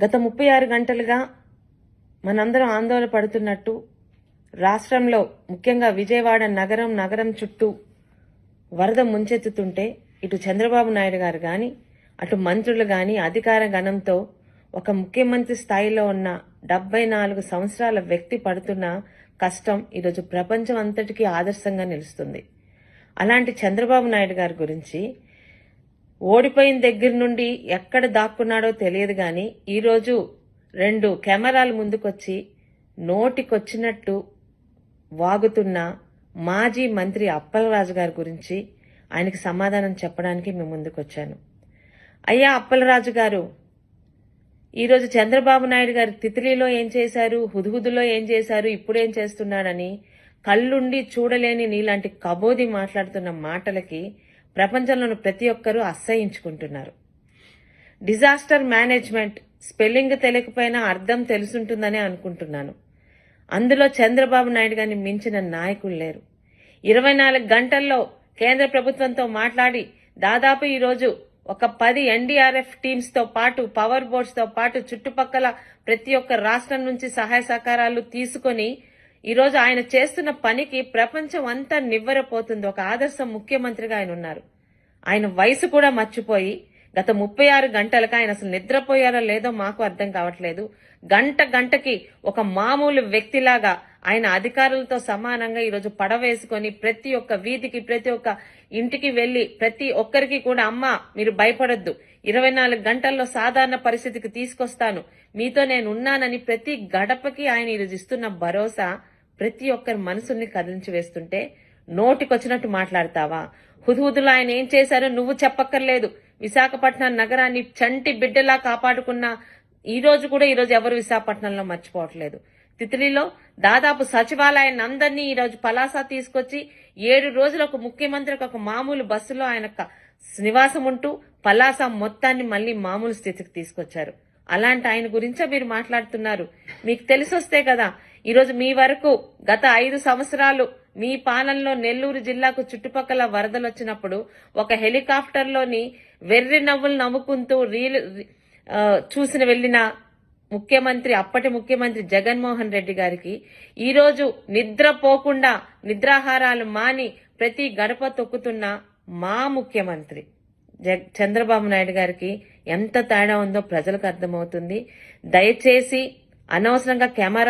గత ముప్పై ఆరు గంటలుగా మనందరం ఆందోళన పడుతున్నట్టు రాష్ట్రంలో ముఖ్యంగా విజయవాడ నగరం నగరం చుట్టూ వరద ముంచెత్తుతుంటే ఇటు చంద్రబాబు నాయుడు గారు కానీ అటు మంత్రులు కానీ అధికార గణంతో ఒక ముఖ్యమంత్రి స్థాయిలో ఉన్న డెబ్బై నాలుగు సంవత్సరాల వ్యక్తి పడుతున్న కష్టం ఈరోజు ప్రపంచం అంతటికీ ఆదర్శంగా నిలుస్తుంది. అలాంటి చంద్రబాబు నాయుడు గారి గురించి ఓడిపోయిన దగ్గర నుండి ఎక్కడ దాక్కున్నాడో తెలియదు కానీ ఈరోజు రెండు కెమెరాల ముందుకొచ్చి నోటికొచ్చినట్టు వాగుతున్న మాజీ మంత్రి అప్పలరాజు గారి గురించి ఆయనకి సమాధానం చెప్పడానికి మేము ముందుకొచ్చాను. అయ్యా అప్పలరాజు గారు ఈరోజు చంద్రబాబు నాయుడు గారు తిత్లీలో ఏం చేశారు హుదుహుదులో ఏం చేశారు ఇప్పుడేం చేస్తున్నాడని కళ్ళుండి చూడలేని నీలాంటి కబోది మాట్లాడుతున్న మాటలకి ప్రపంచంలోని ప్రతి ఒక్కరూ అసహించుకుంటున్నారు. డిజాస్టర్ మేనేజ్మెంట్ స్పెల్లింగ్ తెలియకపోయినా అర్థం తెలుసుంటుందనే అనుకుంటున్నాను. అందులో చంద్రబాబు నాయుడు గారిని మించిన నాయకులు లేరు. ఇరవై నాలుగు గంటల్లో కేంద్ర ప్రభుత్వంతో మాట్లాడి దాదాపు ఈరోజు ఒక పది ఎన్డీఆర్ఎఫ్ టీమ్స్తో పాటు పవర్ బోర్డ్స్తో పాటు చుట్టుపక్కల ప్రతి ఒక్క రాష్ట్రం నుంచి సహాయ సహకారాలు తీసుకొని ఈరోజు ఆయన చేస్తున్న పనికి ప్రపంచం అంతా నివ్వరపోతుంది. ఒక ఆదర్శ ముఖ్యమంత్రిగా ఆయన ఉన్నారు. ఆయన వయసు కూడా మర్చిపోయి గత ముప్పై ఆరు గంటలకు ఆయన అసలు నిద్రపోయారో లేదో మాకు అర్థం కావట్లేదు. గంట గంటకి ఒక మామూలు వ్యక్తిలాగా ఆయన అధికారులతో సమానంగా ఈరోజు పడవేసుకొని ప్రతి ఒక్క వీధికి ప్రతి ఒక్క ఇంటికి వెళ్ళి ప్రతి ఒక్కరికి కూడా అమ్మ మీరు భయపడొద్దు. ఇరవై నాలుగు గంటల్లో సాధారణ పరిస్థితికి తీసుకొస్తాను. మీతో నేను ఉన్నానని ప్రతి గడపకి ఆయన ఈరోజు ఇస్తున్న భరోసా ప్రతి ఒక్కరి మనసుల్ని కదిలించి వేస్తుంటే నోటికొచ్చినట్టు మాట్లాడతావా? హుదుహుదులు ఆయన ఏం చేశారో నువ్వు చెప్పక్కర్లేదు. విశాఖపట్నం నగరాన్ని చంటి బిడ్డలా కాపాడుకున్న ఈ రోజు కూడా ఈ రోజు ఎవరు విశాఖపట్నంలో మర్చిపోవట్లేదు. తిత్లీలో దాదాపు సచివాలయాన్ని అందరినీ ఈరోజు పలాసా పలాస తీసుకొచ్చి ఏడు రోజులు ఒక ముఖ్యమంత్రికి ఒక మామూలు బస్సులో ఆయన క- నివాసం ఉంటూ పలాస మొత్తాన్ని మళ్ళీ మామూలు స్థితికి తీసుకొచ్చారు. అలాంటి ఆయన గురించే మీరు మాట్లాడుతున్నారు. మీకు తెలిసొస్తే కదా ఈరోజు మీ వరకు గత ఐదు సంవత్సరాలు మీ పాలనలో నెల్లూరు జిల్లాకు చుట్టుపక్కల వరదలు వచ్చినప్పుడు ఒక హెలికాప్టర్లోని వెర్రి నవ్వులు నవ్వుకుంటూ రీలు చూసిన వెళ్ళిన ముఖ్యమంత్రి అప్పటి ముఖ్యమంత్రి జగన్మోహన్ రెడ్డి గారికి ఈరోజు నిద్రపోకుండా నిద్రాహారాలు మాని ప్రతి గడప తొక్కుతున్న మా ముఖ్యమంత్రి చంద్రబాబు నాయుడు గారికి ఎంత తేడా ఉందో ప్రజలకు అర్థమవుతుంది. దయచేసి అనవసరంగా కెమెరా